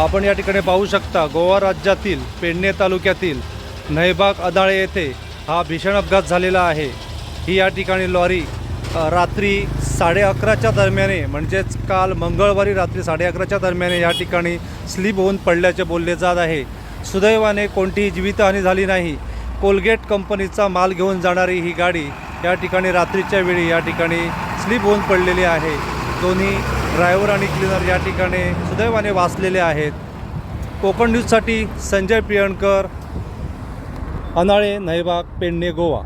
आपण या ठिकाणी पाहू शकता गोवा राज्यातील पेडणे तालुक्यातील नैबाग अदाळे येथे हा भीषण अपघात झालेला आहे. ही या ठिकाणी लॉरी रात्री साडे अकराच्या दरम्याने म्हणजेच काल मंगळवारी रात्री साडे अकराच्या दरम्याने या ठिकाणी स्लिप होऊन पडल्याचे बोलले जात आहे. सुदैवाने कोणतीही जीवितहानी झाली नाही. कोलगेट कंपनीचा माल घेऊन जाणारी ही गाडी या ठिकाणी रात्रीच्या वेळी या ठिकाणी स्लिप होऊन पडलेली आहे. दोन्ही ड्रायव्हर आणि क्लिनर या ठिकाणी सुदैवाने वाचलेले आहेत. कोकण न्यूजसाठी संजय पियणकर अनाळे नैबाग पेडणे गोवा.